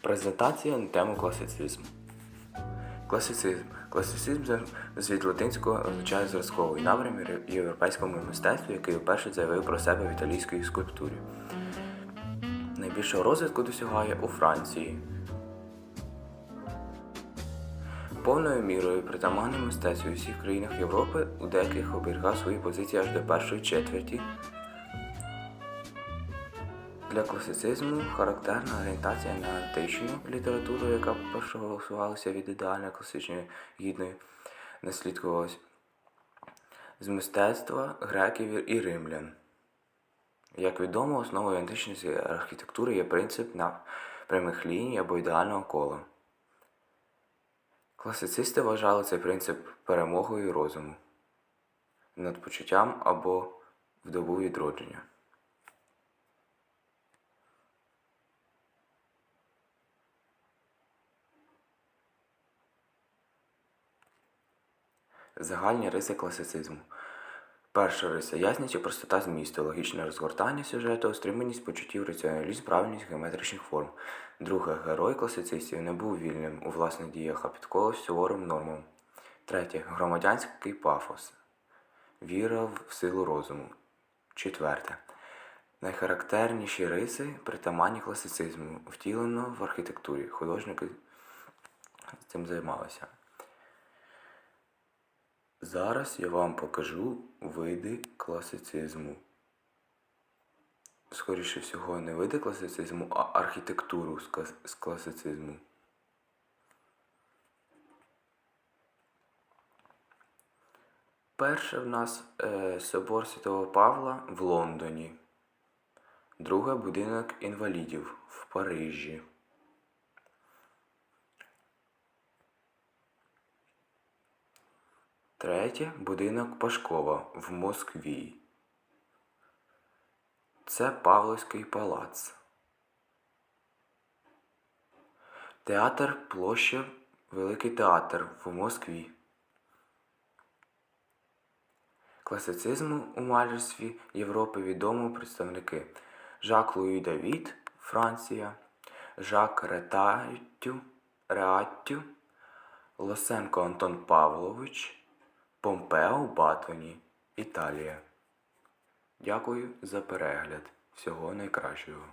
Презентація на тему класицизму. Класицизм. Класицизм від латинського означає зразковий напрям європейському мистецтву, який вперше заявив про себе в італійській скульптурі. Найбільшого розвитку досягає у Франції. Повною мірою притаманне мистецтву у всіх країнах Європи у деяких оберігав свої позиції аж до першої четверті для класицизму характерна орієнтація на античну літературу, яка першого усувалася від ідеальної класичної гідної, наслідкувалась з мистецтва греків і римлян. Як відомо, основою античної архітектури є принцип на прямих ліній або ідеального кола. Класицисти вважали цей принцип перемогою розуму над почуттям або в відродження. Загальні риси класицизму. Перша риса ясність і простота змісту, логічне розгортання сюжету, стриманість почуттів, раціоналізм, правильність геометричних форм. Друге, герой класицистів не був вільним у власних діях, а підколов суворим нормам. Третє, громадянський пафос. Віра в силу розуму. Четверте. Найхарактерніші риси притаманні класицизму, втілено в архітектурі. Художники цим займалися. Зараз я вам покажу види класицизму. Скоріше всього, не види класицизму, а архітектуру з класицизму. Перше в нас е, собор Святого Павла в Лондоні. Друге будинок інвалідів в Парижі. Третє будинок Пашкова в Москві. Це Павловський палац. Театр площа Великий театр в Москві. Класицизму у малярстві Європи відомо представники Жак Луї Давід, Франція, Жак Ретаттю, Реаттю, Лосенко Антон Павлович, Помпео Батоні, Італія. Дякую за перегляд. Всього найкращого.